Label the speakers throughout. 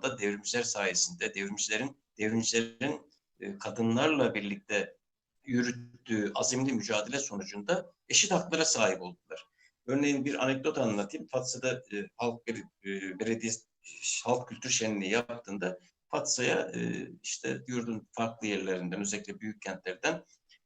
Speaker 1: zamanda devrimciler sayesinde devrimcilerin devrimcilerin e, kadınlarla birlikte yürüttüğü azimli mücadele sonucunda eşit haklara sahip oldular. Örneğin bir anekdot anlatayım. Fatsa'da e, halk bir e, belediye halk kültür şenliği yaptığında Fatsa'ya e, işte yurdun farklı yerlerinden özellikle büyük kentlerden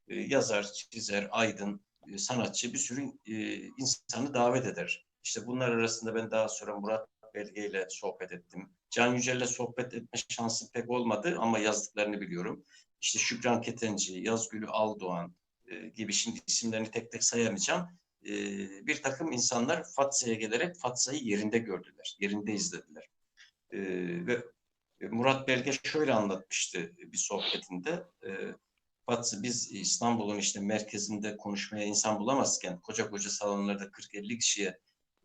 Speaker 1: e, yazar, çizer, aydın, e, sanatçı bir sürü e, insanı davet eder. İşte bunlar arasında ben daha sonra Murat Belge ile sohbet ettim. Can Yücel'le sohbet etme şansı pek olmadı ama yazdıklarını biliyorum. İşte Şükran Ketenci, Yazgülü Aldoğan e, gibi şimdi isimlerini tek tek sayamayacağım. E, bir takım insanlar Fatsa'ya gelerek Fatsa'yı yerinde gördüler, yerinde izlediler. E, ve Murat Belge şöyle anlatmıştı bir sohbetinde. E, Fatsa biz İstanbul'un işte merkezinde konuşmaya insan bulamazken koca koca salonlarda 40-50 kişiye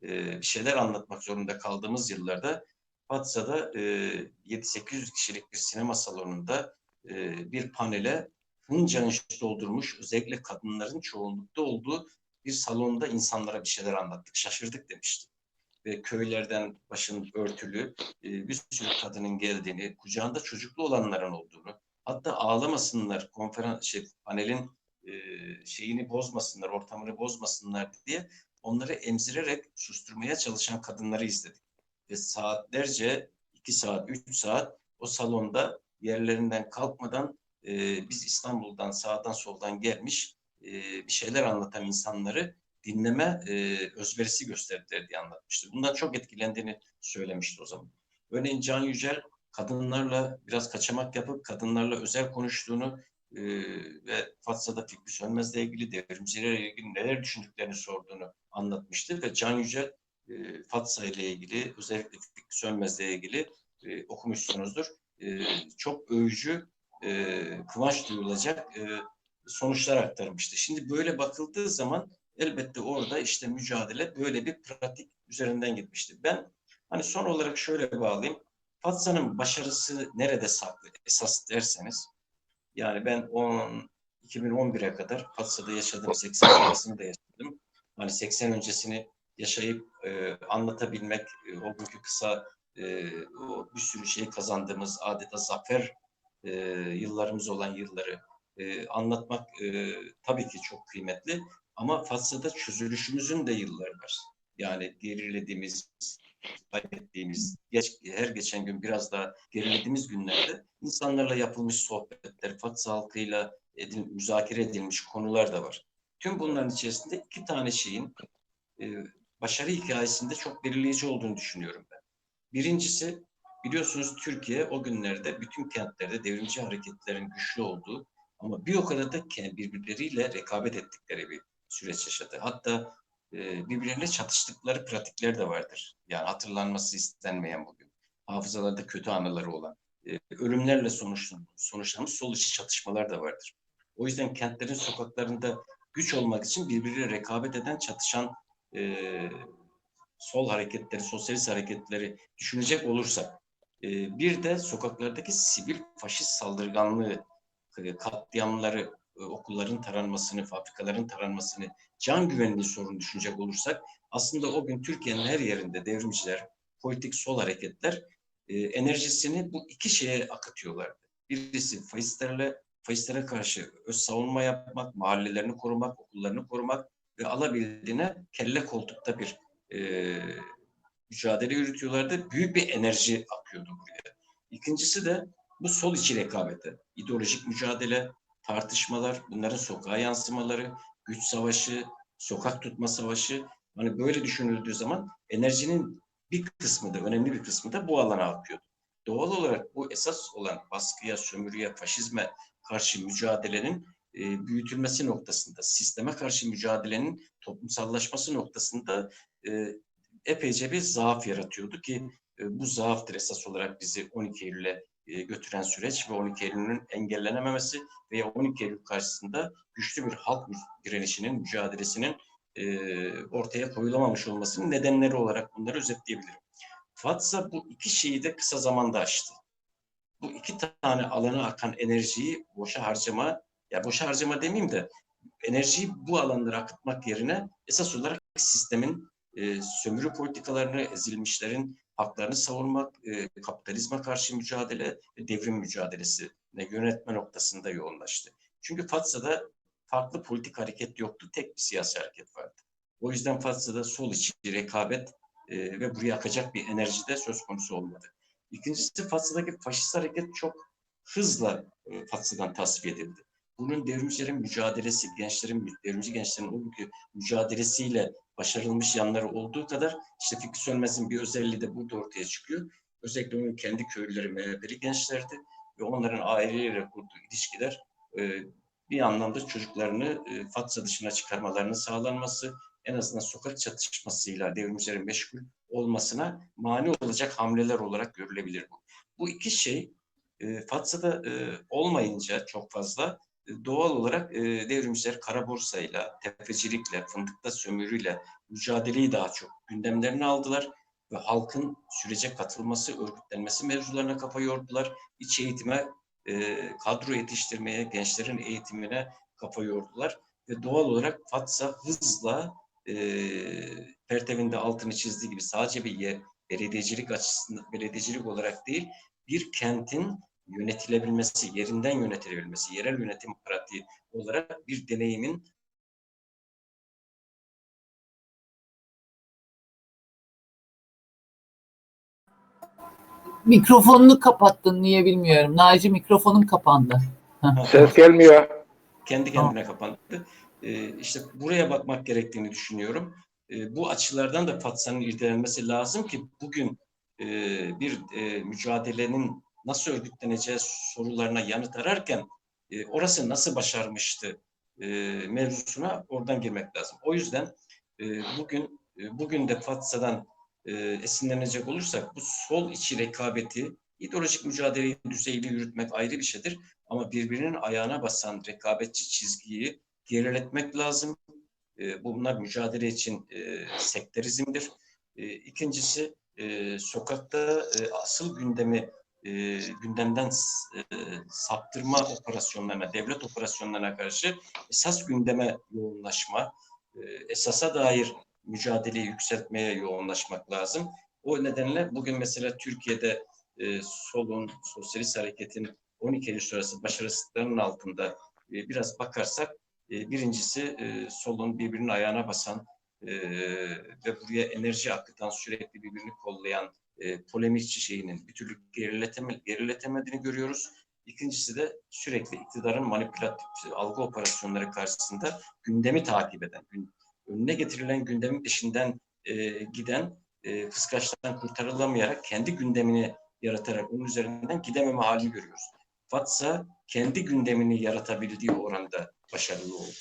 Speaker 1: e, bir şeyler anlatmak zorunda kaldığımız yıllarda Fatsa'da e, 7-800 kişilik bir sinema salonunda e, bir panele hınca doldurmuş özellikle kadınların çoğunlukta olduğu bir salonda insanlara bir şeyler anlattık. Şaşırdık demişti. Ve köylerden başın örtülü e, bir sürü kadının geldiğini, kucağında çocuklu olanların olduğunu, hatta ağlamasınlar konferans şey panelin e, şeyini bozmasınlar, ortamını bozmasınlar diye onları emzirerek susturmaya çalışan kadınları izledik. Ve saatlerce, iki saat, üç saat o salonda yerlerinden kalkmadan e, biz İstanbul'dan sağdan soldan gelmiş e, bir şeyler anlatan insanları dinleme e, özverisi gösterdiler diye anlatmıştı. Bundan çok etkilendiğini söylemişti o zaman. Örneğin Can Yücel kadınlarla biraz kaçamak yapıp kadınlarla özel konuştuğunu e, ve Fatsa'da Fikri Sönmez'le ilgili devrimcilerle ilgili neler düşündüklerini sorduğunu anlatmıştı ve Can Yücel e, Fatsa ile ilgili özellikle Fikri Sönmez'le ilgili e, okumuşsunuzdur. E, çok övücü, e, kıvanç duyulacak e, sonuçlar aktarmıştı. Şimdi böyle bakıldığı zaman elbette orada işte mücadele böyle bir pratik üzerinden gitmişti. Ben hani son olarak şöyle bağlayayım. Fatsa'nın başarısı nerede saklı esas derseniz yani ben 10, 2011'e kadar Fatsa'da yaşadım. 80 sonrasını da yaşadım. Hani 80 öncesini yaşayıp e, anlatabilmek, e, o günkü kısa e, o bir sürü şey kazandığımız adeta zafer e, yıllarımız olan yılları e, anlatmak e, tabii ki çok kıymetli. Ama Fatsa'da çözülüşümüzün de yılları var. Yani gerilediğimiz, kaybettiğimiz, geç, her geçen gün biraz daha gerilediğimiz günlerde insanlarla yapılmış sohbetler, Fatsa halkıyla edil, müzakere edilmiş konular da var. Tüm bunların içerisinde iki tane şeyin e, başarı hikayesinde çok belirleyici olduğunu düşünüyorum ben. Birincisi biliyorsunuz Türkiye o günlerde bütün kentlerde devrimci hareketlerin güçlü olduğu ama bir o kadar da birbirleriyle rekabet ettikleri bir süreç yaşadı. Hatta e, birbirleriyle çatıştıkları pratikler de vardır. Yani hatırlanması istenmeyen bugün. Hafızalarda kötü anıları olan. E, ölümlerle sonuçlanmış sol içi çatışmalar da vardır. O yüzden kentlerin sokaklarında güç olmak için birbiriyle rekabet eden, çatışan e, sol hareketleri, sosyalist hareketleri düşünecek olursak, e, bir de sokaklardaki sivil faşist saldırganlığı, e, katliamları, e, okulların taranmasını, fabrikaların taranmasını, can güvenliği sorunu düşünecek olursak aslında o gün Türkiye'nin her yerinde devrimciler, politik sol hareketler e, enerjisini bu iki şeye akıtıyorlardı. Birisi faşistlerle, faşistlere karşı öz savunma yapmak, mahallelerini korumak, okullarını korumak ve alabildiğine kelle koltukta bir e, mücadele yürütüyorlardı. Büyük bir enerji akıyordu buraya. İkincisi de bu sol içi rekabete, ideolojik mücadele, tartışmalar, bunların sokağa yansımaları, güç savaşı, sokak tutma savaşı. Hani böyle düşünüldüğü zaman enerjinin bir kısmı da, önemli bir kısmı da bu alana akıyordu. Doğal olarak bu esas olan baskıya, sömürüye, faşizme karşı mücadelenin e, büyütülmesi noktasında, sisteme karşı mücadelenin toplumsallaşması noktasında e, epeyce bir zaaf yaratıyordu ki e, bu zaaftır esas olarak bizi 12 Eylül'e e, götüren süreç ve 12 Eylül'ün engellenememesi veya 12 Eylül karşısında güçlü bir halk direnişinin, mücadelesinin e, ortaya koyulamamış olmasının nedenleri olarak bunları özetleyebilirim. Fatsa bu iki şeyi de kısa zamanda aştı. Bu iki tane alana akan enerjiyi boşa harcama, ya boşa harcama demeyeyim de enerjiyi bu alanlara akıtmak yerine esas olarak sistemin e, sömürü politikalarını, ezilmişlerin haklarını savunmak, e, kapitalizme karşı mücadele ve devrim mücadelesine yönetme noktasında yoğunlaştı. Çünkü Fatsa'da farklı politik hareket yoktu. Tek bir siyasi hareket vardı. O yüzden Fatsa'da sol içi rekabet e, ve buraya akacak bir enerji de söz konusu olmadı. İkincisi Fatsa'daki faşist hareket çok hızla e, Fatsa'dan tasfiye edildi. Bunun devrimcilerin mücadelesi, gençlerin, devrimci gençlerin o günkü mücadelesiyle başarılmış yanları olduğu kadar işte Fikri Sönmez'in bir özelliği de burada ortaya çıkıyor. Özellikle onun kendi köylüleri MHP'li gençlerdi ve onların aileleriyle kurduğu ilişkiler e, bir anlamda çocuklarını e, Fatsa dışına çıkarmalarının sağlanması, en azından sokak çatışmasıyla devrimcilerin meşgul olmasına mani olacak hamleler olarak görülebilir bu. Bu iki şey e, Fatsa'da e, olmayınca çok fazla doğal olarak e, devrimciler kara borsayla, tefecilikle, fındıkta sömürüyle mücadeleyi daha çok gündemlerine aldılar ve halkın sürece katılması, örgütlenmesi mevzularına kafa yordular. İç eğitime, e, kadro yetiştirmeye, gençlerin eğitimine kafa yordular ve doğal olarak Fatsa hızla e, Pertev'in de altını çizdiği gibi sadece bir yer, belediyecilik açısından, belediyecilik olarak değil, bir kentin yönetilebilmesi, yerinden yönetilebilmesi, yerel yönetim pratiği olarak bir deneyimin
Speaker 2: Mikrofonunu kapattın niye bilmiyorum. Naci mikrofonun kapandı.
Speaker 3: Ses gelmiyor.
Speaker 1: kendi kendine kapandı. Ee, işte buraya bakmak gerektiğini düşünüyorum. Ee, bu açılardan da Fatsa'nın irdelenmesi lazım ki bugün e, bir e, mücadelenin nasıl örgütleneceği sorularına yanıt ararken e, orası nasıl başarmıştı e, mevzusuna oradan girmek lazım. O yüzden e, bugün e, bugün de Fatsa'dan e, esinlenecek olursak bu sol içi rekabeti ideolojik mücadeleyi düzeyli yürütmek ayrı bir şeydir. Ama birbirinin ayağına basan rekabetçi çizgiyi geriletmek lazım. E, bunlar mücadele için e, sekterizmdir. E, ikincisi e, sokakta e, asıl gündemi e, gündemden e, saptırma operasyonlarına, devlet operasyonlarına karşı esas gündeme yoğunlaşma, e, esasa dair mücadeleyi yükseltmeye yoğunlaşmak lazım. O nedenle bugün mesela Türkiye'de e, solun, sosyalist hareketin 12 Eylül sonrası başarısızlıklarının altında e, biraz bakarsak e, birincisi e, solun birbirinin ayağına basan e, ve buraya enerji akıtan sürekli birbirini kollayan e, polemikçi şeyinin bir türlü gerileteme, geriletemediğini görüyoruz. İkincisi de sürekli iktidarın manipülatif algı operasyonları karşısında gündemi takip eden, önüne getirilen gündemin peşinden e, giden, e, kıskaçtan kurtarılamayarak kendi gündemini yaratarak onun üzerinden gidememe halini görüyoruz. Fatsa kendi gündemini yaratabildiği oranda başarılı oldu.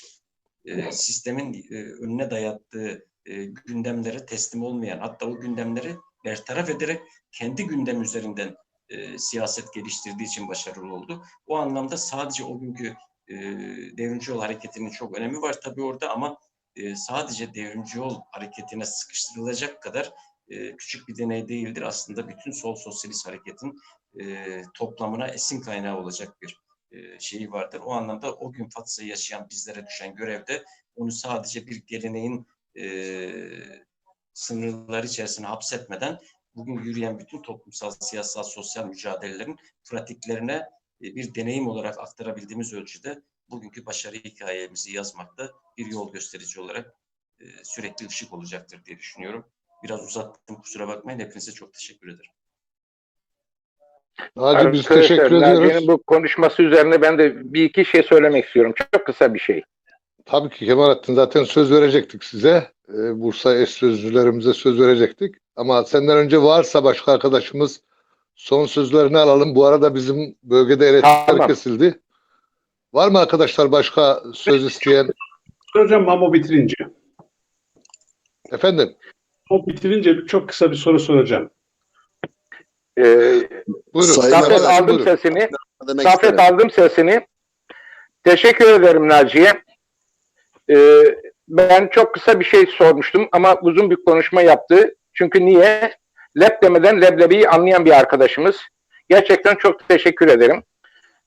Speaker 1: E, sistemin e, önüne dayattığı e, gündemlere teslim olmayan, hatta o gündemleri bertaraf ederek kendi gündem üzerinden e, siyaset geliştirdiği için başarılı oldu. O anlamda sadece o günkü e, devrimci yol hareketinin çok önemi var tabii orada ama e, sadece devrimci yol hareketine sıkıştırılacak kadar e, küçük bir deney değildir. Aslında bütün sol sosyalist hareketin e, toplamına esin kaynağı olacak bir e, şeyi vardır. O anlamda o gün Fatsa'yı yaşayan bizlere düşen görevde onu sadece bir geleneğin e, sınırları içerisine hapsetmeden bugün yürüyen bütün toplumsal, siyasal, sosyal mücadelelerin pratiklerine e, bir deneyim olarak aktarabildiğimiz ölçüde bugünkü başarı hikayemizi yazmakta bir yol gösterici olarak e, sürekli ışık olacaktır diye düşünüyorum. Biraz uzattım kusura bakmayın. Hepinize çok teşekkür ederim.
Speaker 4: Hacı biz teşekkür ediyoruz.
Speaker 3: bu konuşması üzerine ben de bir iki şey söylemek istiyorum. Çok kısa bir şey.
Speaker 4: Tabii ki Kemalettin zaten söz verecektik size. Ee, Bursa eş sözcülerimize söz verecektik. Ama senden önce varsa başka arkadaşımız son sözlerini alalım. Bu arada bizim bölgede elektrikler
Speaker 3: Tamam.
Speaker 4: kesildi. Var mı arkadaşlar başka söz isteyen?
Speaker 5: Soracağım Mamo bitirince.
Speaker 4: Efendim?
Speaker 5: O bitirince çok kısa bir soru soracağım.
Speaker 3: Ee,
Speaker 4: Buyurun.
Speaker 3: Safet aldım
Speaker 4: buyurun.
Speaker 3: sesini. Safet aldım sesini. Teşekkür ederim Naciye. Ee, ben çok kısa bir şey sormuştum ama uzun bir konuşma yaptı. Çünkü niye? Lep demeden leblebiyi anlayan bir arkadaşımız. Gerçekten çok teşekkür ederim.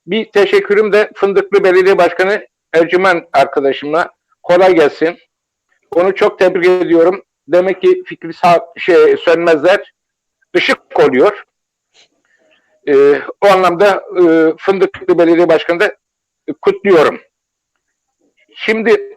Speaker 3: Bir teşekkürüm de Fındıklı Belediye Başkanı Ercümen arkadaşıma. Kolay gelsin. Onu çok tebrik ediyorum. Demek ki fikri sağ, şey, sönmezler ışık oluyor. E, o anlamda e, Fındıklı Belediye Başkanı da kutluyorum. Şimdi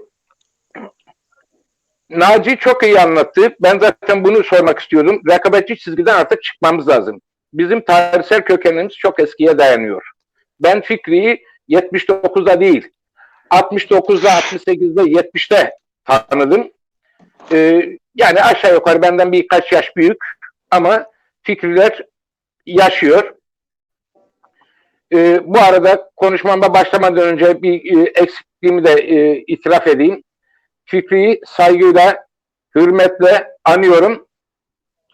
Speaker 3: Naci çok iyi anlattı. Ben zaten bunu sormak istiyordum. Rekabetçi çizgiden artık çıkmamız lazım. Bizim tarihsel kökenimiz çok eskiye dayanıyor. Ben Fikri'yi 79'da değil, 69'da, 68'de, 70'te tanıdım. Ee, yani aşağı yukarı benden birkaç yaş büyük ama fikirler yaşıyor. Ee, bu arada konuşmama başlamadan önce bir e, eksikliğimi de e, itiraf edeyim. Fikri'yi saygıyla, hürmetle anıyorum.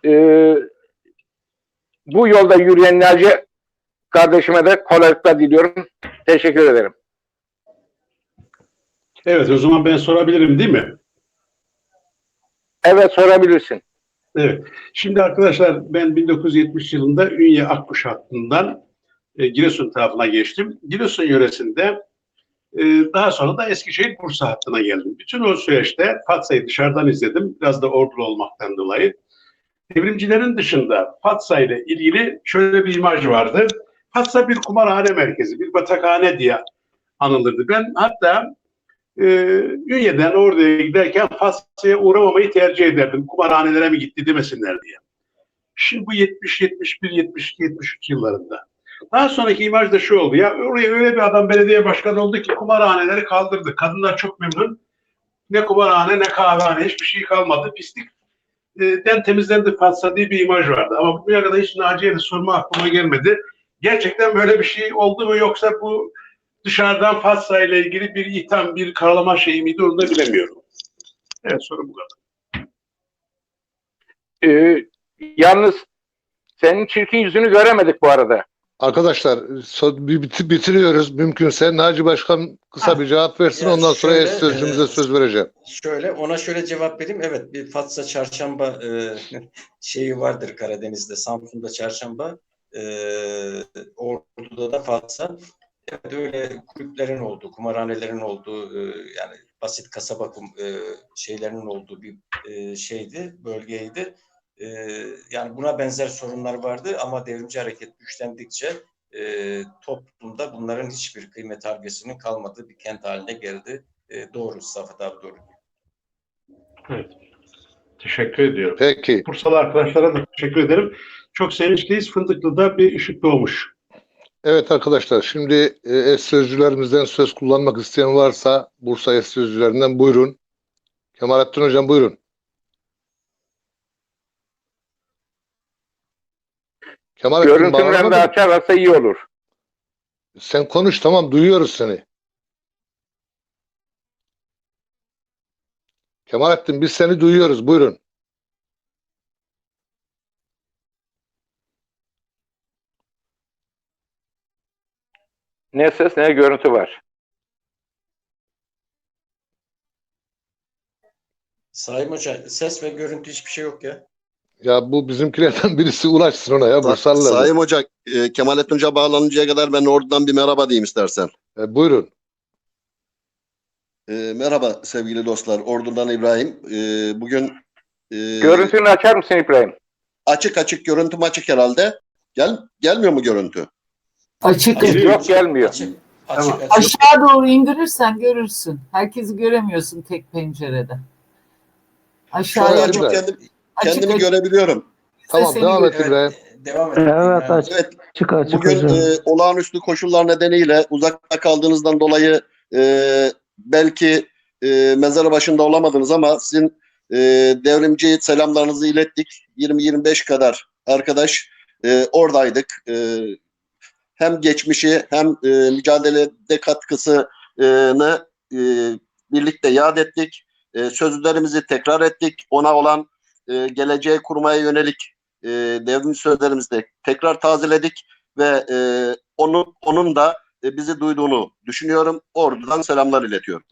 Speaker 3: Ee, bu yolda yürüyen Naci kardeşime de kolaylıklar diliyorum. Teşekkür ederim.
Speaker 5: Evet o zaman ben sorabilirim değil mi?
Speaker 3: Evet sorabilirsin.
Speaker 5: Evet. Şimdi arkadaşlar ben 1970 yılında Ünye Akkuş hattından e, Giresun tarafına geçtim. Giresun yöresinde daha sonra da Eskişehir Bursa hattına geldim. Bütün o süreçte Fatsa'yı dışarıdan izledim. Biraz da ordulu olmaktan dolayı. Devrimcilerin dışında Fatsa ile ilgili şöyle bir imaj vardı. Fatsa bir kumarhane merkezi, bir batakhane diye anılırdı. Ben hatta e, Ünye'den oraya giderken Fatsa'ya uğramamayı tercih ederdim. Kumarhanelere mi gitti demesinler diye. Şimdi bu 70, 71, 72, 73 yıllarında. Daha sonraki imaj da şu oldu. Ya oraya öyle bir adam belediye başkanı oldu ki kumarhaneleri kaldırdı. Kadınlar çok memnun. Ne kumarhane ne kahvehane hiçbir şey kalmadı. Pislik e, den temizlendi Fatsa diye bir imaj vardı. Ama bugüne kadar hiç Naciye'de sorma aklıma gelmedi. Gerçekten böyle bir şey oldu mu yoksa bu dışarıdan Fatsa ile ilgili bir itham, bir karalama şeyi miydi onu da bilemiyorum. Evet soru bu kadar.
Speaker 3: Ee, yalnız senin çirkin yüzünü göremedik bu arada.
Speaker 4: Arkadaşlar bitiriyoruz. Mümkünse Naci Başkan kısa
Speaker 1: Ha.
Speaker 4: bir cevap versin. Ondan sonra
Speaker 1: şöyle,
Speaker 4: sözcümüze
Speaker 1: e,
Speaker 4: söz vereceğim.
Speaker 1: Şöyle ona şöyle cevap vereyim. Evet bir Fatsa çarşamba e, şeyi vardır Karadeniz'de. Samsun'da çarşamba e, Ordu'da da Fatsa. Evet öyle kulüplerin olduğu, kumarhanelerin olduğu e, yani basit kasaba e, şeylerinin olduğu bir e, şeydi, bölgeydi. E, yani buna benzer sorunlar vardı ama devrimci hareket güçlendikçe e, toplumda bunların hiçbir kıymet hargesinin kalmadığı bir kent haline geldi. E, doğru Safet abi doğru.
Speaker 5: Evet. Teşekkür ediyorum.
Speaker 4: Peki.
Speaker 5: Bursalı arkadaşlara da teşekkür ederim. Çok sevinçliyiz. Fındıklı'da bir ışık doğmuş.
Speaker 4: Evet arkadaşlar şimdi e, eş sözcülerimizden söz kullanmak isteyen varsa Bursa eş sözcülerinden buyurun. Kemalettin Hocam buyurun. Kemalettin
Speaker 3: Görüntünden de açarlarsa iyi olur.
Speaker 4: Sen konuş tamam duyuyoruz seni. Kemalettin biz seni duyuyoruz buyurun.
Speaker 3: Ne ses ne görüntü var.
Speaker 1: Sayın Hoca ses ve görüntü hiçbir şey yok ya.
Speaker 4: Ya bu bizimkilerden birisi ulaşsın ona ya
Speaker 6: Sa-. Sayın Hoca, e, Kemalettin Hoca bağlanıncaya kadar ben oradan bir merhaba diyeyim istersen.
Speaker 4: E, buyurun.
Speaker 6: E, merhaba sevgili dostlar, Ordu'dan İbrahim. E, bugün e,
Speaker 3: Görüntünü açar mısın İbrahim?
Speaker 6: açık açık görüntüm açık herhalde. Gel gelmiyor mu görüntü?
Speaker 2: Açık.
Speaker 5: Hayır.
Speaker 3: Yok gelmiyor.
Speaker 1: Açık, açık,
Speaker 5: Tamam.
Speaker 1: açık.
Speaker 2: Aşağı doğru indirirsen görürsün. Herkesi göremiyorsun tek pencerede. Aşağıya
Speaker 6: açık kendim,
Speaker 2: açık
Speaker 6: kendimi
Speaker 2: açık.
Speaker 6: görebiliyorum.
Speaker 4: Tamam
Speaker 2: Seni
Speaker 4: devam et
Speaker 1: Evet,
Speaker 4: İbrahim.
Speaker 1: devam et.
Speaker 7: Evet,
Speaker 1: Yani
Speaker 7: açık.
Speaker 6: Evet,
Speaker 7: Açık açık
Speaker 6: bugün
Speaker 7: hocam.
Speaker 6: e, olağanüstü koşullar nedeniyle uzakta kaldığınızdan dolayı e, belki e, mezarı başında olamadınız ama sizin e, devrimci selamlarınızı ilettik. 20-25 kadar arkadaş e, oradaydık. E, hem geçmişi hem e, mücadelede katkısını e, birlikte yad ettik. E, sözlerimizi tekrar ettik. Ona olan e, geleceği kurmaya yönelik e, devrim sözlerimizi de tekrar tazeledik ve e, onun onun da e, bizi duyduğunu düşünüyorum. Oradan selamlar iletiyorum.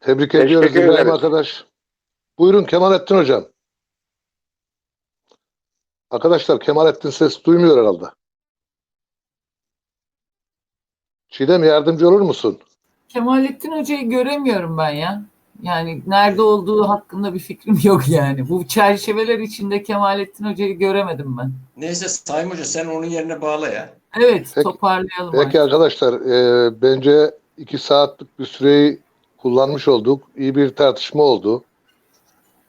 Speaker 4: Tebrik
Speaker 3: Teşekkür
Speaker 4: ediyoruz İbrahim
Speaker 3: ederiz.
Speaker 4: arkadaş. Buyurun Kemalettin Hocam. Arkadaşlar Kemalettin ses duymuyor herhalde. Çiğdem yardımcı olur musun?
Speaker 2: Kemalettin Hoca'yı göremiyorum ben ya. Yani nerede olduğu hakkında bir fikrim yok yani. Bu çerçeveler içinde Kemalettin Hoca'yı göremedim ben.
Speaker 1: Neyse Sayın Hoca sen onun yerine bağla ya.
Speaker 2: Evet
Speaker 4: Peki-
Speaker 2: toparlayalım.
Speaker 4: Peki
Speaker 2: artık.
Speaker 4: arkadaşlar e, bence iki saatlik bir süreyi kullanmış olduk. İyi bir tartışma oldu.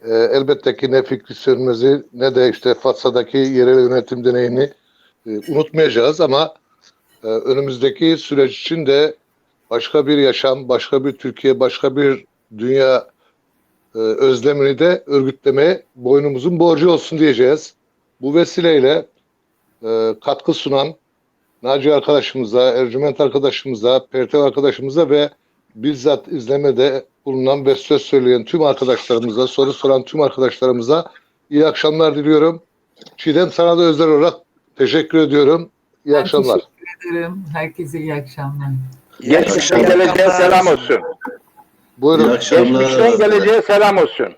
Speaker 4: E, elbette ki ne Fikri Sönmez'i ne de işte Fatsa'daki yerel yönetim deneyini e, unutmayacağız ama e, önümüzdeki süreç için de başka bir yaşam, başka bir Türkiye, başka bir dünya e, özlemini de örgütlemeye boynumuzun borcu olsun diyeceğiz. Bu vesileyle e, katkı sunan Naci arkadaşımıza, Ercüment arkadaşımıza, Pertev arkadaşımıza ve bizzat izlemede bulunan ve söz söyleyen tüm arkadaşlarımıza, soru soran tüm arkadaşlarımıza iyi akşamlar diliyorum. Çiğdem sana da özel olarak teşekkür ediyorum. İyi
Speaker 2: Ben
Speaker 4: akşamlar.
Speaker 2: teşekkür ederim. Herkese iyi akşamlar.
Speaker 1: İyi akşamlar.
Speaker 3: selam olsun.
Speaker 4: Buyurun.
Speaker 3: Geçmişten geleceğe selam olsun.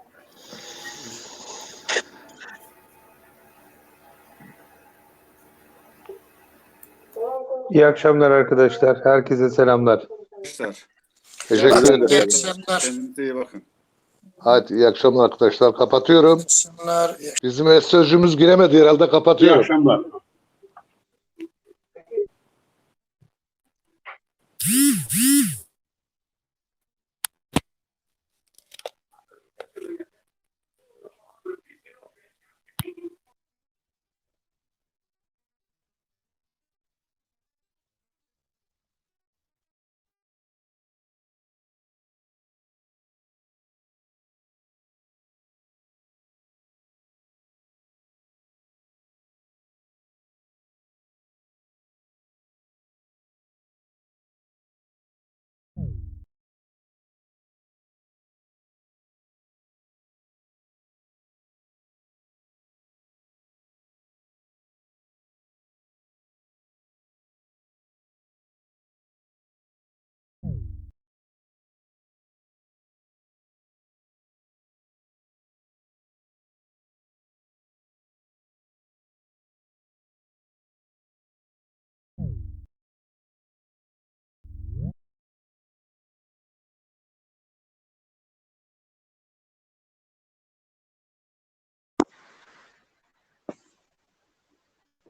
Speaker 7: İyi akşamlar arkadaşlar. Herkese selamlar.
Speaker 8: Arkadaşlar.
Speaker 4: Teşekkür ederim.
Speaker 8: İyi akşamlar. Kendinize iyi bakın.
Speaker 4: Hadi iyi akşamlar arkadaşlar. Kapatıyorum.
Speaker 8: İyi akşamlar.
Speaker 4: Bizim es sözcüğümüz giremedi herhalde
Speaker 5: İyi
Speaker 4: kapatıyorum.
Speaker 5: akşamlar.